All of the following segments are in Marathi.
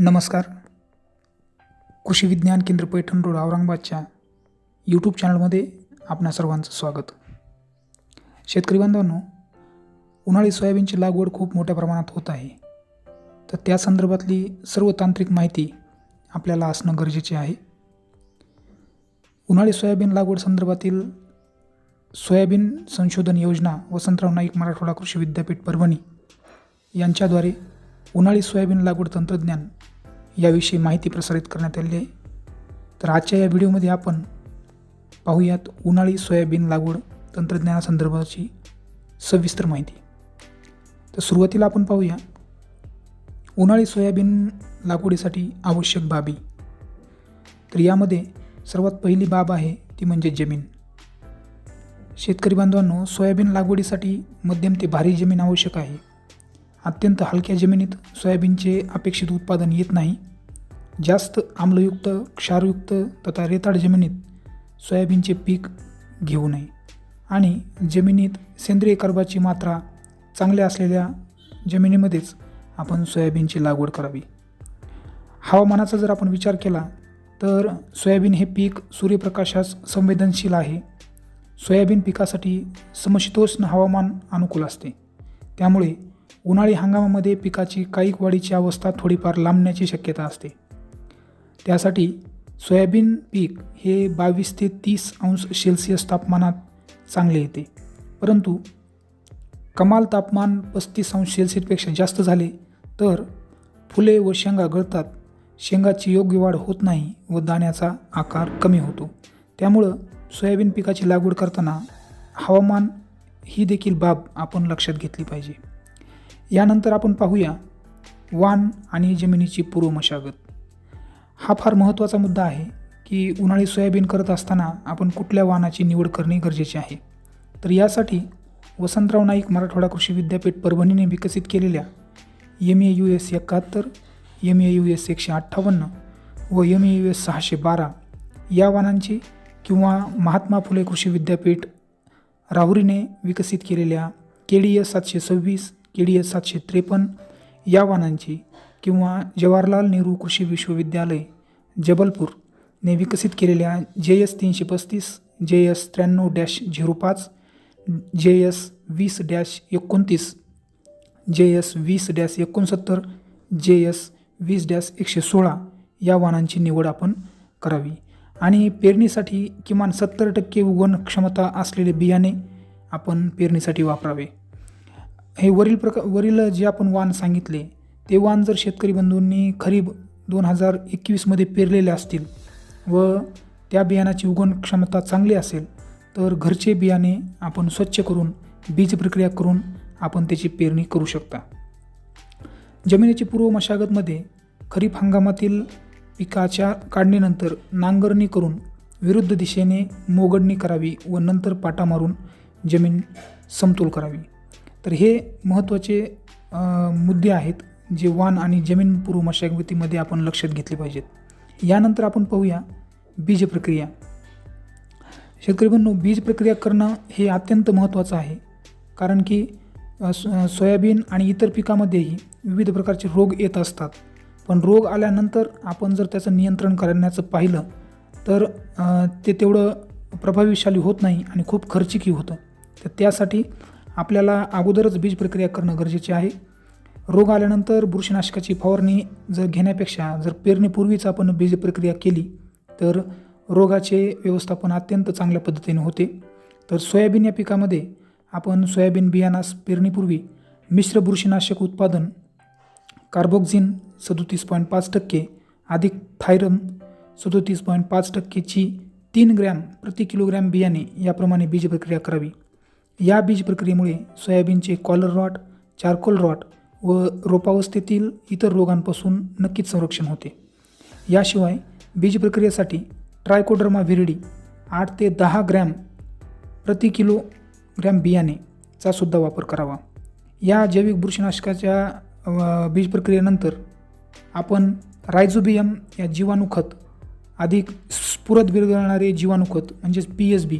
नमस्कार. कृषी विज्ञान केंद्र पैठण रोड औरंगाबादच्या यूट्यूब चॅनलमध्ये आपणा सर्वांचं स्वागत. शेतकरी बांधवांनो उन्हाळी सोयाबीनची लागवड खूप मोठ्या प्रमाणात होत आहे. तर त्या संदर्भातली सर्व तांत्रिक माहिती आपल्याला असणं गरजेचे आहे. उन्हाळी सोयाबीन लागवड संदर्भातील सोयाबीन संशोधन योजना वसंतराव नाईक मराठवाडा कृषी विद्यापीठ परभणी यांच्याद्वारे उन्हाळी सोयाबीन लागवड तंत्रज्ञान याविषयी माहिती प्रसारित करण्यात आली आहे. तर आजच्या या व्हिडिओमध्ये आपण पाहूयात उन्हाळी सोयाबीन लागवड तंत्रज्ञानासंदर्भाची सविस्तर माहिती. तर सुरुवातीला आपण पाहूया उन्हाळी सोयाबीन लागवडीसाठी आवश्यक बाबी. तर यामध्ये सर्वात पहिली बाब आहे ती म्हणजे जमीन. शेतकरी बांधवांनो सोयाबीन लागवडीसाठी मध्यम ते भारी जमीन आवश्यक आहे. अत्यंत हलक्या जमिनीत सोयाबीनचे अपेक्षित उत्पादन येत नाही. जास्त आम्लयुक्त क्षारयुक्त तथा रेताड जमिनीत सोयाबीनचे पीक घेऊ नये आणि जमिनीत सेंद्रिय कर्बाची मात्रा चांगल्या असलेल्या जमिनीमध्येच आपण सोयाबीनची लागवड करावी. हवामानाचा जर आपण विचार केला तर सोयाबीन हे पीक सूर्यप्रकाशास संवेदनशील आहे. सोयाबीन पिकासाठी समशीतोष्ण हवामान अनुकूल असते. त्यामुळे उन्हाळी हंगामामध्ये पिकाची काईक वाढीची अवस्था थोडीफार लांबण्याची शक्यता असते. त्यासाठी सोयाबीन पीक हे बावीस ते तीस अंश सेल्सिअस तापमानात चांगले येते. परंतु कमाल तापमान पस्तीस अंश सेल्सिअसपेक्षा जास्त झाले तर फुले व शेंगा गळतात. शेंगाची योग्य वाढ होत नाही व दाण्याचा आकार कमी होतो. त्यामुळं सोयाबीन पिकाची लागवड करताना हवामान ही देखील बाब आपण लक्षात घेतली पाहिजे. यानंतर आपण पाहूया वाण आणि जमिनीची पूर्व मशागत. हा फार महत्त्वाचा मुद्दा आहे की उन्हाळी सोयाबीन करत असताना आपण कुठल्या वाहनाची निवड करणे गरजेचे आहे. तर यासाठी वसंतराव नाईक मराठवाडा कृषी विद्यापीठ परभणीने विकसित केलेल्या एम ए यू एस एकाहत्तर एम ए यू एस एकशे अठ्ठावन्न व एम ए यू एस सहाशे बारा या वाहनांची किंवा महात्मा फुले कृषी विद्यापीठ राहुरीने विकसित केलेल्या के डी एस सातशे सव्वीस के डी एस सातशे त्रेपन्न या वाहनांची किंवा जवाहरलाल नेहरू कृषी विश्वविद्यालय जबलपूरने विकसित केलेल्या जे एस तीनशे पस्तीस जे एस त्र्याण्णव डॅश झिरो पाच जे एस वीस डॅश एकोणतीस जे एस वीस डॅश एकोणसत्तर जे एस वीस डॅश एकशे सोळा या वाहनांची निवड आपण करावी. आणि पेरणीसाठी किमान सत्तर टक्के उगवण क्षमता असलेले बियाणे आपण पेरणीसाठी वापरावे. हे वरील प्रका वरील जे आपण वाण सांगितले ते वाण जर शेतकरी बंधूंनी खरीप दोन हजार एकवीसमध्ये पेरलेले असतील व त्या बियाणाची उगवण क्षमता चांगली असेल तर घरचे बियाणे आपण स्वच्छ करून बीज प्रक्रिया करून आपण त्याची पेरणी करू शकता. जमिनीची पूर्व मशागतमध्ये खरीप हंगामातील पिकाच्या काढणीनंतर नांगरणी करून विरुद्ध दिशेने मोगडणी करावी व नंतर पाटा मारून जमीन समतोल करावी. तर हे महत्त्वाचे मुद्दे आहेत जे वाण आणि जमीन पूर्व मशागतीमध्ये आपण लक्षात घेतले पाहिजेत. यानंतर आपण पाहूया बीज प्रक्रिया. शेतकरी बंधू बीज प्रक्रिया करणं हे अत्यंत महत्त्वाचं आहे. कारण की सोयाबीन आणि इतर पिकामध्येही विविध प्रकारचे रोग येत असतात. पण रोग आल्यानंतर आपण जर त्याचं नियंत्रण करण्याचं पाहिलं तर ते तेवढं प्रभावीशाली होत नाही आणि खूप खर्चिकी होतं. तर त्यासाठी आपल्याला अगोदरच बीज प्रक्रिया करणं गरजेचे आहे. रोग आल्यानंतर बुरशीनाशकाची फवारणी जर घेण्यापेक्षा जर पेरणीपूर्वीच आपण बीज प्रक्रिया केली तर रोगाचे व्यवस्थापन अत्यंत चांगल्या पद्धतीने होते. तर सोयाबीन या पिकामध्ये आपण सोयाबीन बियाणास पेरणीपूर्वी मिश्र बुरशीनाशक उत्पादन कार्बोक्झिन सदोतीस पॉईंट पाच टक्के अधिक थायरम सदोतीस पॉईंट पाच टक्केची तीन ग्रॅम प्रति किलोग्रॅम बियाणे याप्रमाणे बीज प्रक्रिया करावी. या बीज प्रक्रियेमुळे सोयाबीनचे कॉलर रॉट चारकोल रॉट व रोपावस्थेतील इतर रोगांपासून नक्कीच संरक्षण होते. याशिवाय बीज प्रक्रियेसाठी ट्रायकोडर्मा विरडी आठ ते दहा ग्रॅम प्रति किलो ग्रॅम बियाणेचा सुद्धा वापर करावा. या जैविक बुरशीनाशकाच्या बीज प्रक्रियेनंतर आपण रायझोबियम या जीवाणूखत अधिक स्फुरत विरघळणारे जीवाणूखत म्हणजेच पी एस बी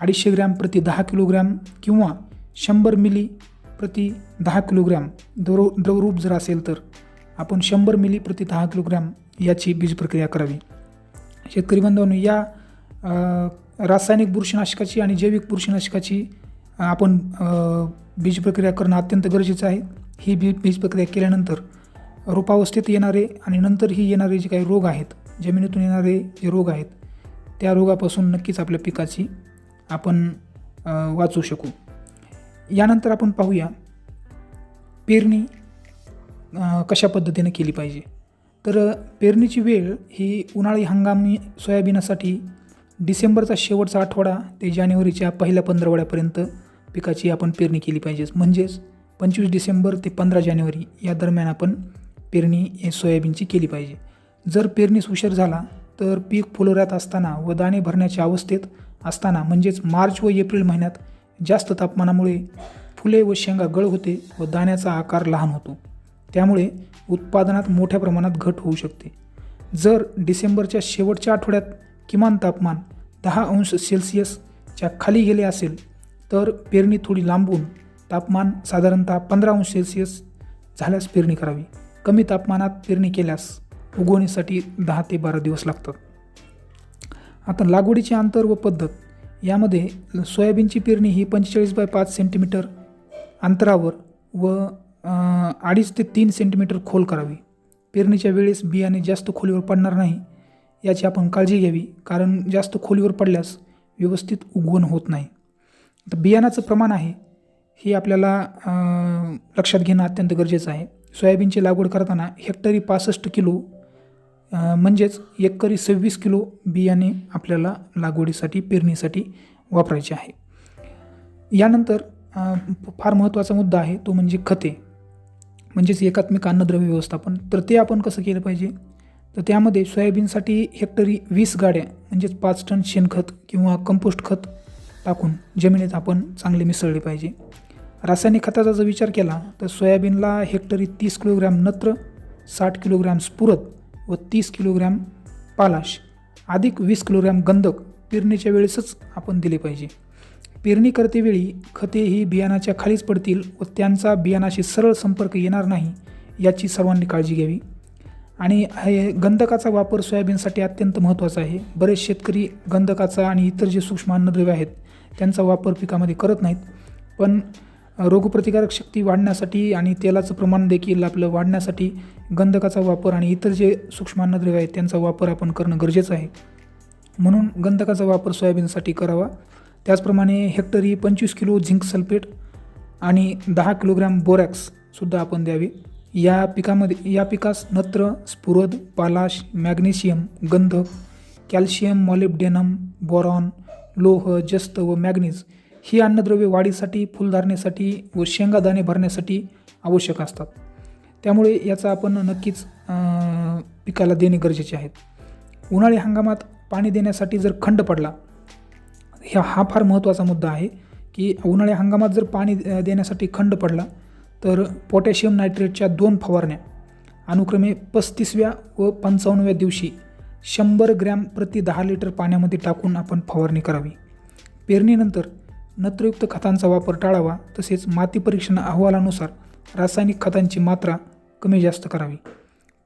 अडीचशे ग्रॅम प्रति दहा किलोग्रॅम किंवा शंभर मिली प्रति दहा किलोग्रॅम द्रव द्रवरूप जर असेल तर आपण शंभर मिली प्रति दहा किलोग्रॅम याची बीज प्रक्रिया करावी. शेतकरी बांधवांनो या रासायनिक बुरशीनाशकाची आणि जैविक बुरशीनाशकाची आपण बीज प्रक्रिया करणं अत्यंत गरजेचं आहे. ही बी बीज प्रक्रिया केल्यानंतर रोपावस्थेत येणारे आणि नंतरही येणारे जे काही रोग आहेत जमिनीतून येणारे जे रोग आहेत त्या रोगापासून नक्कीच आपल्या पिकाची आपण वाचू शकू. यानंतर आपण पाहूया पेरणी कशा पद्धतीने केली पाहिजे? तर पेरणीची वेळ ही उन्हाळी हंगामी सोयाबीनासाठी डिसेंबरचा शेवटचा आठवडा ते जानेवारीच्या पहिल्या पंधरवड्यापर्यंत पिकाची आपण पेरणी केली पाहिजे म्हणजेच पंचवीस डिसेंबर ते पंधरा जानेवारी या दरम्यान आपण पेरणी हे सोयाबीनची केली पाहिजे. जर पेरणीस उशीर झाला तर पीक फुलोऱ्यात असताना व दाणे भरण्याच्या अवस्थेत असताना म्हणजेच मार्च व एप्रिल महिन्यात जास्त तापमानामुळे फुले व शेंगा गळ होते व दाण्याचा आकार लहान होतो. त्यामुळे उत्पादनात मोठ्या प्रमाणात घट होऊ शकते. जर डिसेंबरच्या शेवटच्या आठवड्यात किमान तापमान दहा अंश सेल्सिअसच्या खाली गेले असेल तर पेरणी थोडी लांबून तापमान साधारणतः पंधरा अंश सेल्सिअस झाल्यास पेरणी करावी. कमी तापमानात पेरणी केल्यास उगवणीसाठी दहा ते बारा दिवस लागतात. आता लागवडीचे अंतर व पद्धत यामध्ये सोयाबीनची पेरणी ही पंचेचाळीस बाय पाच सेंटीमीटर अंतरावर व अडीच ते तीन सेंटीमीटर खोल करावी. पेरणीच्या वेळेस बियाणे जास्त खोलीवर पडणार नाही याची आपण काळजी घ्यावी कारण जास्त खोलीवर पडल्यास व्यवस्थित उगवण होत नाही. तर बियाणाचं प्रमाण आहे हे आपल्याला लक्षात घेणं अत्यंत गरजेचं आहे. सोयाबीनची लागवड करताना हेक्टरी पासष्ट किलो म्हणजेच एकरी सव्वीस किलो बियाणे आपल्याला लागवडीसाठी पेरणीसाठी वापरायचे आहे. यानंतर फार महत्त्वाचा मुद्दा आहे तो म्हणजे खते. म्हणजेच एकात्मिक अन्नद्रव्य व्यवस्थापन. तर ते आपण कसं केलं पाहिजे? तर त्यामध्ये सोयाबीनसाठी हेक्टरी वीस गाड्या म्हणजेच पाच टन शेणखत किंवा कंपोस्ट खत टाकून जमिनीत आपण चांगले मिसळले पाहिजे. रासायनिक खताचा जर विचार केला तर सोयाबीनला हेक्टरी तीस किलोग्रॅम नत्र साठ किलोग्रॅम स्फुरद व तीस किलोग्रॅम पालाश अधिक वीस किलोग्रॅम गंधक पेरणीच्या वेळेसच आपण दिले पाहिजे. पेरणी करतेवेळी खते ही बियाणाच्या खालीच पडतील व त्यांचा बियाणाशी सरळ संपर्क येणार नाही याची सर्वांनी काळजी घ्यावी. आणि हे गंधकाचा वापर सोयाबीनसाठी अत्यंत महत्त्वाचा आहे. बरेच शेतकरी गंधकाचा आणि इतर जे सूक्ष्म अन्नद्रव्य आहेत त्यांचा वापर पिकामध्ये करत नाहीत. पण रोगप्रतिकारक शक्ती वाढण्यासाठी आणि तेलाचं प्रमाण देखील आपलं वाढण्यासाठी गंधकाचा वापर आणि इतर जे सूक्ष्म अन्नद्रव्य आहेत त्यांचा वापर आपण करणं गरजेचं आहे. म्हणून गंधकाचा वापर सोयाबीनसाठी करावा. त्याचप्रमाणे हेक्टरी पंचवीस किलो झिंक सल्फेट आणि दहा किलोग्रॅम बोरॅक्ससुद्धा आपण द्यावे. या पिकामध्ये या पिकास नत्र स्फुरद पालाश मॅग्नेशियम गंधक कॅल्शियम मॉलिब्डेनम बोरॉन लोह जस्त व मॅग्नीज ही अन्नद्रव्ये वाढीसाठी फुलधारणेसाठी व शेंगादाणे भरण्यासाठी आवश्यक असतात. त्यामुळे याचा आपण नक्कीच पिकाला देणे गरजेचे आहेत उन्हाळी हंगामात पाणी देण्यासाठी जर खंड पडला ह्या हा फार महत्त्वाचा मुद्दा आहे की उन्हाळी हंगामात जर पाणी देण्यासाठी खंड पडला तर पोटॅशियम नायट्रेटच्या दोन फवारण्या अनुक्रमे पस्तीसव्या व पंचावन्नव्या दिवशी शंभर ग्रॅम प्रति दहा लिटर पाण्यामध्ये टाकून आपण फवारणी करावी. पेरणीनंतर नत्रयुक्त खतांचा वापर टाळावा तसेच माती परीक्षण अहवालानुसार रासायनिक खतांची मात्रा कमी जास्त करावी.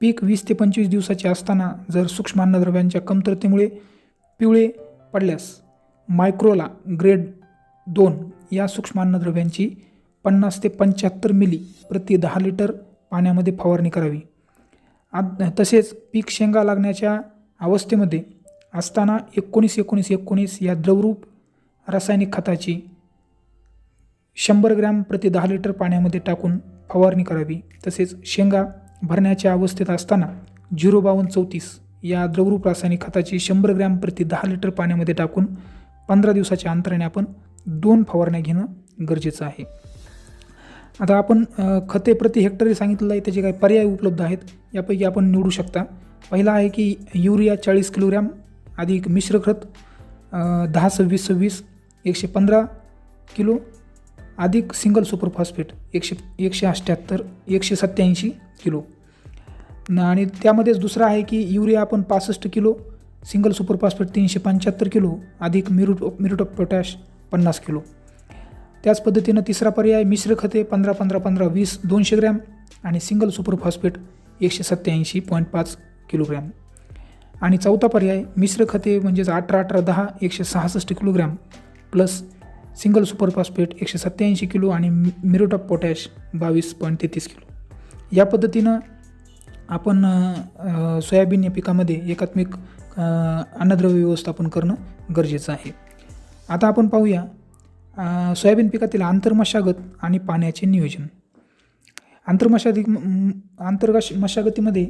पीक वीस ते पंचवीस दिवसाचे असताना जर सूक्ष्म अन्नद्रव्यांच्या कमतरतेमुळे पिवळे पडल्यास मायक्रोला ग्रेड दोन या सूक्ष्म अन्नद्रव्यांची पन्नास ते पंच्याहत्तर मिली प्रति दहा लिटर पाण्यामध्ये फवारणी करावी. आद तसेच पीक शेंगा लागण्याच्या अवस्थेमध्ये असताना एकोणीस एकोणीस एकोणीस या द्रवरूप रासायनिक खताची शंभर ग्रॅम प्रति दहा लिटर पाण्यामध्ये टाकून फवारणी करावी. तसेच शेंगा भरण्याच्या अवस्थेत असताना झिरो बावन्न चौतीस या द्रवरूप रासायनिक खताची शंभर ग्रॅम प्रति दहा लिटर पाण्यामध्ये टाकून पंधरा दिवसाच्या अंतराने आपण दोन फवारण्या घेणं गरजेचं आहे. आता आपण खते प्रति हेक्टरी सांगितलेलं आहे त्याचे काही पर्याय उपलब्ध आहेत यापैकी आपण निवडू शकता. पहिला आहे की युरिया चाळीस किलोग्रॅम अधिक मिश्र खत दहा सव्वीस सव्वीस एकशे पंधरा किलो अधिक सिंगल सुपर फॉस्फेट एकशे एकशे अठ्ठ्याहत्तर एकशे सत्त्याऐंशी किलो. न आणि त्यामध्येच दुसरा आहे की युरिया आपण पासष्ट किलो सिंगल सुपर फॉस्फेट तीनशे पंच्याहत्तर किलो अधिक मिरुट मिरुट ऑफ पोटॅश पन्नास किलो. त्याच पद्धतीनं तिसरा पर्याय मिश्र खते पंधरा पंधरा पंधरा वीस दोनशे ग्रॅम आणि सिंगल सुपर फॉस्फेट एकशे सत्त्याऐंशी पॉईंट पाच किलोग्रॅम. आणि चौथा पर्याय मिश्र खते म्हणजेच अठरा अठरा दहा एकशे सहासष्ट किलोग्रॅम प्लस सिंगल सुपरफास्फेट एकशे सत्त्याऐंशी किलो आणि मिरोट ऑफ पोटॅश बावीस पॉईंट तेहतीस किलो. या पद्धतीनं आपण सोयाबीन या पिकामध्ये एकात्मिक अन्नद्रव्य व्यवस्थापन करणं गरजेचं आहे. आता आपण पाहूया सोयाबीन पिकातील आंतरमशागत आणि पाण्याचे नियोजन. आंतरमशागती आंतरगाश मशागतीमध्ये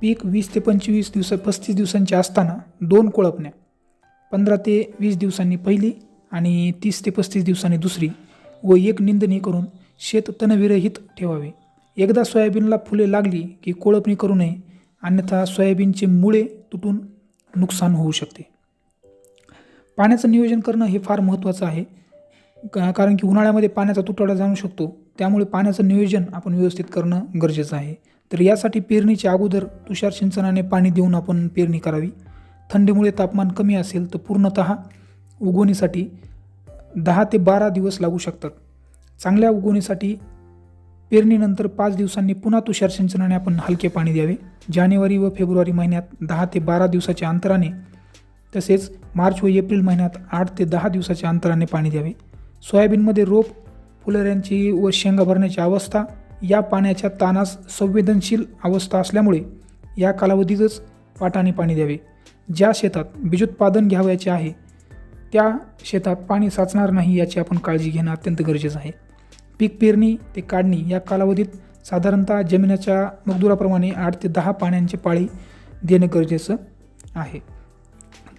पीक वीस ते पंचवीस दिवस पस्तीस दिवसांचे असताना दोन कोळपण्या पंधरा ते वीस दिवसांनी पहिली आणि तीस ते पस्तीस दिवसांनी दुसरी व एक निंदणी करून शेत तणविरहित ठेवावे. एकदा सोयाबीनला फुले लागली की कोळपणी करू नये अन्यथा सोयाबीनचे मुळे तुटून नुकसान होऊ शकते. पाण्याचं नियोजन करणं हे फार महत्त्वाचं आहे. का कारण की उन्हाळ्यामध्ये पाण्याचा तुटवडा जाणू शकतो. त्यामुळे पाण्याचं नियोजन आपण व्यवस्थित करणं गरजेचं आहे. तर यासाठी पेरणीच्या अगोदर तुषार सिंचनाने पाणी देऊन आपण पेरणी करावी. थंडीमुळे तापमान कमी असेल तर पूर्णत उगवणीसाठी दहा ते बारा दिवस लागू शकतात. चांगल्या उगवणीसाठी पेरणीनंतर पाच दिवसांनी पुन्हा तुषार सिंचनाने आपण हलके पाणी द्यावे. जानेवारी व फेब्रुवारी महिन्यात दहा ते बारा दिवसाच्या अंतराने तसेच मार्च व एप्रिल महिन्यात आठ ते दहा दिवसाच्या अंतराने पाणी द्यावे. सोयाबीनमध्ये रोप फुलऱ्यांची व शेंगा भरण्याची अवस्था या पाण्याच्या तानास संवेदनशील अवस्था असल्यामुळे या कालावधीतच पाटाने पाणी द्यावे. ज्या शेतात बीजोत्पादन घ्यावयाचे आहे त्या शेतात पाणी साचणार नाही याची आपण काळजी घेणं अत्यंत गरजेचं आहे. पीक पेरणी ते काढणी या कालावधीत साधारणतः जमिनीच्या मगदुराप्रमाणे आठ ते दहा पाण्यांची पाळी देणं गरजेचं आहे.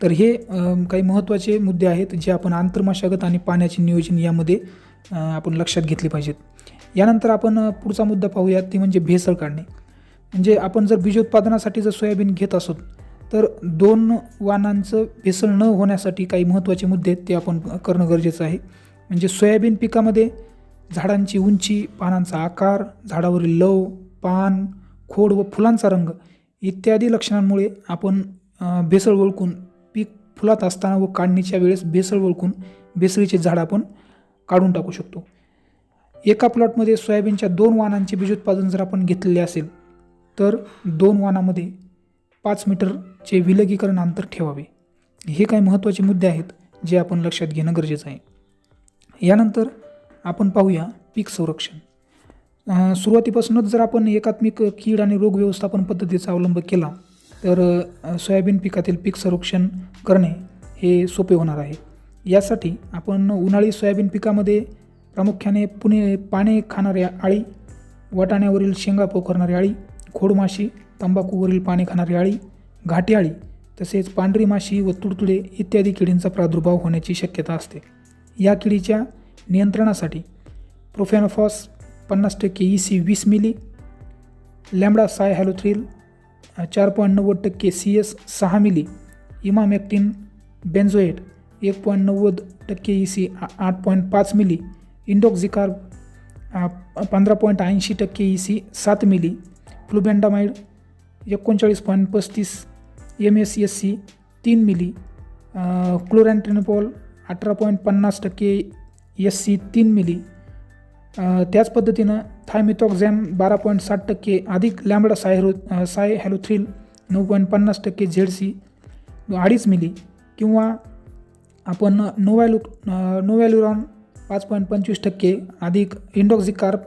तर हे काही महत्त्वाचे मुद्दे आहेत जे आपण आंतरमशागत आणि पाण्याचे नियोजन यामध्ये आपण लक्षात घेतले पाहिजेत. यानंतर आपण पुढचा मुद्दा पाहूयात ती म्हणजे भेसळ काढणे. म्हणजे आपण जर बीजोत्पादनासाठी जर सोयाबीन घेत असोत तर दोन वाणांचं भेसळ न होण्यासाठी काही महत्त्वाचे मुद्दे आहेत ते आपण करणं गरजेचं आहे. म्हणजे सोयाबीन पिकामध्ये झाडांची उंची पानांचा आकार झाडावरील लव पान खोड व फुलांचा रंग इत्यादी लक्षणांमुळे आपण भेसळ ओळखून पीक फुलात असताना व काढणीच्या वेळेस भेसळ ओळखून भेसळीचे झाड आपण काढून टाकू शकतो. एका प्लॉटमध्ये सोयाबीनच्या दोन वाणांचे बीजोत्पादन जर आपण घेतलेले असेल तर दोन वाणामध्ये पाच मीटरचे विलगीकरण अंतर ठेवावे. हे काही महत्त्वाचे मुद्दे आहेत जे आपण लक्षात घेणं गरजेचं आहे. यानंतर आपण पाहूया पीक संरक्षण. सुरुवातीपासूनच जर आपण एकात्मिक कीड आणि रोग व्यवस्थापन पद्धतीचा अवलंब केला तर सोयाबीन पिकातील पीक संरक्षण करणे हे सोपे होणार आहे. यासाठी आपण उन्हाळी सोयाबीन पिकामध्ये प्रामुख्याने पुणे पाने खाणाऱ्या आळी वाटाण्यावरील शेंगा पोखरणारी आळी खोडमाशी तंबाखूवरील पाने खाणारी आळी घाटीआळी तसेच पांढरी माशी व तुडतुडे इत्यादी किडींचा प्रादुर्भाव होण्याची शक्यता असते. या किडीच्या नियंत्रणासाठी प्रोफेनोफॉस पन्नास टक्के ई सी वीस मिली लॅम्बडा साय हॅलोथ्रिल चार पॉईंट नव्वद टक्के सी एस सहा मिली इमामॅक्टिन बेन्झोएट एक पॉईंट नव्वद टक्के ई सी आठ पॉईंट पाच मिली इंडोक्झिकार्ब पंधरा पॉईंट ऐंशी टक्के ई सी सात मिली फ्लुबेंडामाइड एकोणचाळीस पॉईंट पस्तीस एम एस एस सी तीन मिली क्लोरॅन्ट्रिनपॉल अठरा पॉईंट पन्नास टक्के एस सी तीन मिली. त्याच पद्धतीनं थायमिथॉक्झॅम बारा पॉईंट साठ टक्के अधिक लॅम्बडा सायरो साय हॅलोथ्रिल नऊ पॉईंट पन्नास टक्के झेड सी अडीच मिली. किंवा आपण नोवॅलु नोवॅल्युरॉन पाच पॉईंट पंचवीस टक्के अधिक इंडॉक्झिकार्प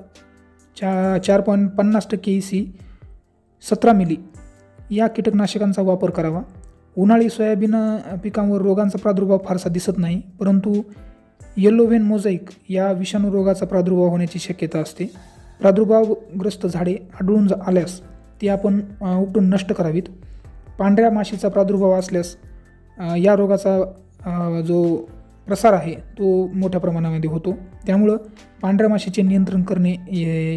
चा चार पॉईंट पन्नास टक्के ई सी सतरा मिली. या कीटकनाशकांचा वापर करावा. उन्हाळी सोयाबीन पिकांवर रोगांचा प्रादुर्भाव फारसा दिसत नाही परंतु येल्लोव्हेन मोझाईक या विषाणू रोगाचा प्रादुर्भाव होण्याची शक्यता असते. प्रादुर्भावग्रस्त झाडे आढळून जा- आल्यास ती आपण उपटून नष्ट करावीत. पांढऱ्या माशीचा प्रादुर्भाव असल्यास या रोगाचा जो प्रसार आहे तो मोठ्या प्रमाणामध्ये होतो. त्यामुळं पांढऱ्या माशीचे नियंत्रण करणे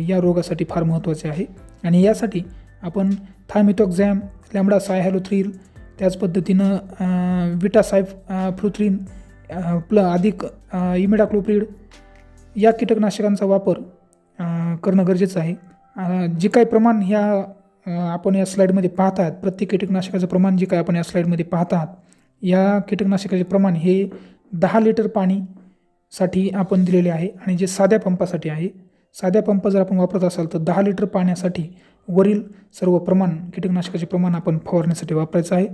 या रोगासाठी फार महत्त्वाचे आहे. आणि यासाठी आपण थायमिथॉक्झॅम लॅमडा साय हॅलोथ्रील त्याच पद्धतीनं विटा साय फ्लुथ्रीन प्ल अधिक इमिडाक्लोप्रिड या कीटकनाशकांचा वापर करणं गरजेचं आहे. जे काही प्रमाण ह्या आपण या स्लाईडमध्ये पाहत आहात प्रत्येक कीटकनाशकाचं प्रमाण जे काय आपण या स्लाईडमध्ये पाहत आहात या कीटकनाशकाचे प्रमाण हे दहा लिटर पाणीसाठी आपण दिलेले आहे आणि जे साध्या पंपासाठी आहे साध्या पंप जर आपण वापरत असाल तर दहा लिटर पाण्यासाठी वरील सर्व प्रमाण कीटकनाशकाचे प्रमाण आपण फवारण्यासाठी वापरायचं आहे.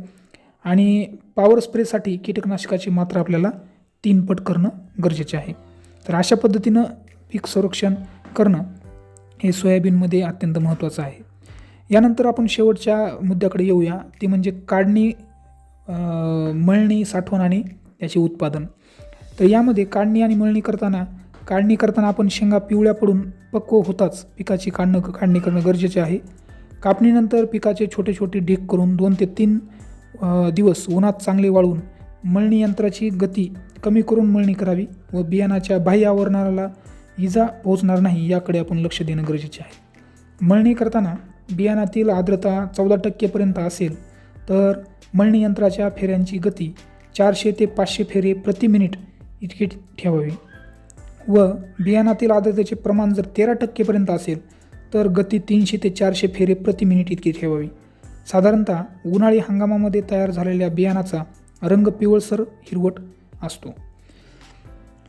आणि पॉवर स्प्रेसाठी कीटकनाशकाची मात्रा आपल्याला तीन पट करणं गरजेचे आहे. तर अशा पद्धतीनं पीक संरक्षण करणं हे सोयाबीनमध्ये अत्यंत महत्त्वाचं आहे. यानंतर आपण शेवटच्या मुद्द्याकडे येऊया. ती म्हणजे काढणी मळणी साठवण आणि त्याचे उत्पादन. तर यामध्ये काढणी आणि मळणी करताना काढणी करताना आपण शेंगा पिवळ्या पडून पक्व होताच पिकाची काढणं काढणी करणं गरजेचे आहे. कापणीनंतर पिकाचे छोटे छोटे ढीक करून दोन ते तीन दिवस उन्हात चांगले वाळून मळणी यंत्राची गती कमी करून मळणी करावी व बियाणाच्या बाह्य आवरणाला इजा पोहोचणार नाही याकडे आपण लक्ष देणं गरजेचे आहे. मळणी करताना बियाणातील आर्द्रता चौदा टक्केपर्यंत असेल तर मळणी यंत्राच्या फेऱ्यांची गती चारशे ते पाचशे फेरे प्रति मिनिट इतकी ठेवावी. व बियाणातील आर्द्रतेचे प्रमाण जर तेरा टक्केपर्यंत असेल तर गती तीनशे ते चारशे फेरे प्रति मिनिट इतकी ठेवावी. साधारणतः उन्हाळी हंगामामध्ये तयार झालेल्या बियाणाचा रंग पिवळसर हिरवट असतो.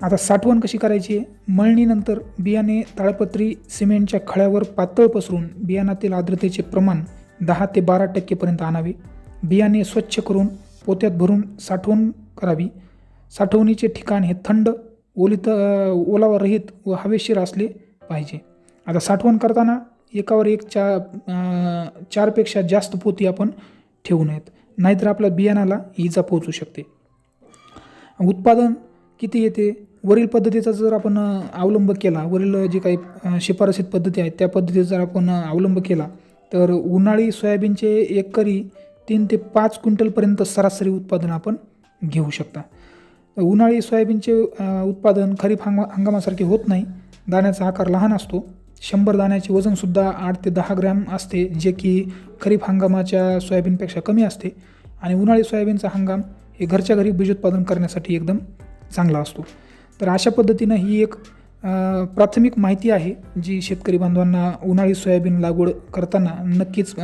आता साठवण कशी करायची? आहे मळणीनंतर बियाणे ताळपत्री सिमेंटच्या खळ्यावर पातळ पसरून बियाणातील आर्द्रतेचे प्रमाण दहा ते बारा टक्केपर्यंत आणावे. बियाणे स्वच्छ करून पोत्यात भरून साठवण करावी. साठवणीचे ठिकाण हे थंड ओलित ओलावा रहित व हवेशीर असले पाहिजे. आता साठवण करताना एकावर एक चा चारपेक्षा जास्त पोती आपण ठेवू नयेत. नाहीतर आपल्या बियाणाला इजा पोहोचू शकते. उत्पादन किती येते? वरील पद्धतीचा जर आपण अवलंब केला वरील जे काही शिफारसीत पद्धती आहेत त्या पद्धतीचा जर आपण अवलंब केला तर उन्हाळी सोयाबीनचे एकरी तीन ते पाच क्विंटलपर्यंत सरासरी उत्पादन आपण घेऊ शकता. उन्हाळी सोयाबीनचे उत्पादन खरीप हंगा हंगामासारखे होत नाही. दाण्याचा आकार लहान असतो. शंभर दाण्याचे वजनसुद्धा आठ ते दहा ग्रॅम असते जे की खरीप हंगामाच्या सोयाबीनपेक्षा कमी असते. आणि उन्हाळी सोयाबीनचा हंगाम हे घरच्या घरी बीजोत्पादन करण्यासाठी एकदम चांगला असतो. तर अशा पद्धतीनं ही एक प्राथमिक माहिती आहे जी शेतकरी बांधवांना उन्हाळी सोयाबीन लागवड करताना नक्कीच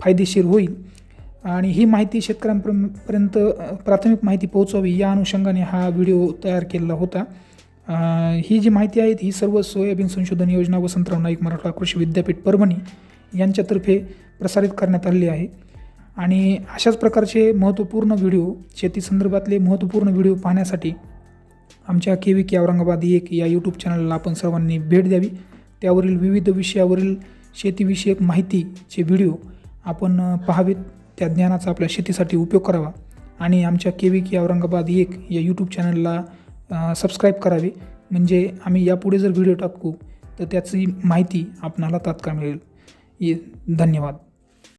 फायदेशीर होईल. आणि ही माहिती शेतकऱ्यांपर्यंत प्राथमिक माहिती पोहोचावी या अनुषंगाने हा व्हिडिओ तयार केलेला होता. ही जी माहिती आहे ही सर्व सोयाबीन संशोधन योजना वसंतराव नाईक मराठा कृषी विद्यापीठ परभणी यांच्यातर्फे प्रसारित करण्यात आलेली आहे. आणि अशाच प्रकारचे महत्त्वपूर्ण व्हिडिओ शेती संदर्भातले महत्त्वपूर्ण व्हिडिओ पाहण्यासाठी आमच्या के व्ही के औरंगाबाद एक या यूट्यूब चॅनलला आपण सर्वांनी भेट द्यावी. त्यावरील विविध विषयावरील शेतीविषयक माहितीचे व्हिडिओ आपण पहावेत पाहावेत. त्या ज्ञानाचा आपल्या शेतीसाठी उपयोग करावा. आणि आमच्या के व्ही के औरंगाबाद एक या यूट्यूब चॅनलला सबस्क्राईब करावे. म्हणजे आम्ही यापुढे जर व्हिडिओ टाकू तर त्याची माहिती आपणाला तात्काळ मिळेल. ये धन्यवाद.